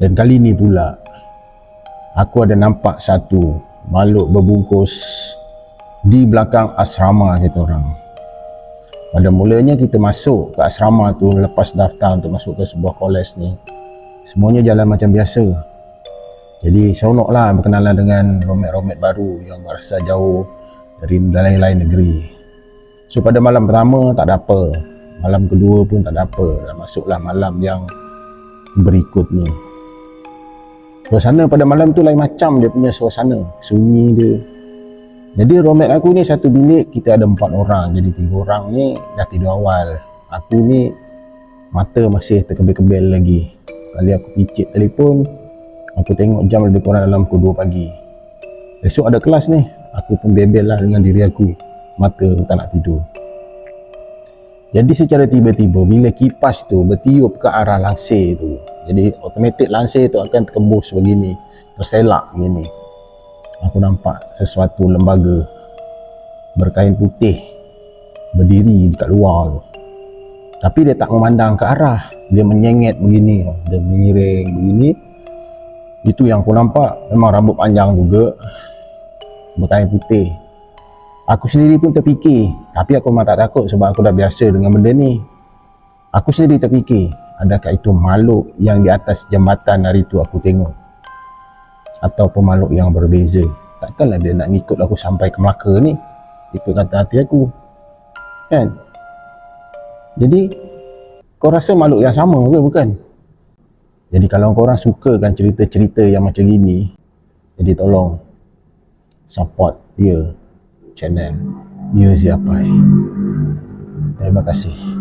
Dan kali ni pula aku ada nampak satu makhluk berbungkus di belakang asrama kita orang. Pada mulanya kita masuk ke asrama tu lepas daftar untuk masuk ke sebuah kolej ni. Semuanya jalan macam biasa. Jadi seronoklah berkenalan dengan romet-romet baru yang berasal jauh dari lain-lain negeri. So pada malam pertama tak ada apa. Malam kedua pun tak ada apa. Dan masuklah malam yang berikutnya. Suasana pada malam tu lain macam dia punya suasana. Sunyi dia. Jadi romet aku ni satu bilik kita ada empat orang. Jadi tiga orang ni dah tidur awal. Aku ni mata masih terkebel-kebel lagi. Kali aku picit telefon, aku tengok jam lebih kurang dalam pukul 2 pagi. Esok ada kelas ni. Aku pun bebel lah dengan diri aku. Mata aku tak nak tidur. Jadi secara tiba-tiba bila kipas tu bertiup ke arah langsir tu. Jadi automatik langsir tu akan terkembus begini. Terselak begini. Aku nampak sesuatu lembaga berkain putih berdiri dekat luar tu. Tapi dia tak memandang ke arah. Dia menyengit begini. Dia mengiring begini. Itu yang aku nampak. Memang rambut panjang juga. Berkain putih. Aku sendiri pun terfikir. Tapi aku memang tak takut sebab aku dah biasa dengan benda ni. Aku sendiri terfikir. Adakah itu makhluk yang di atas jambatan hari tu aku tengok? Atau pemakhluk yang berbeza? Takkanlah dia nak ngikut aku sampai ke Melaka ni. Itu kata hati aku. Kan? Jadi, kau rasa makhluk yang sama ke bukan? Jadi kalau korang sukakan cerita-cerita yang macam gini, jadi tolong support dia channel Ya Siapai. Terima kasih.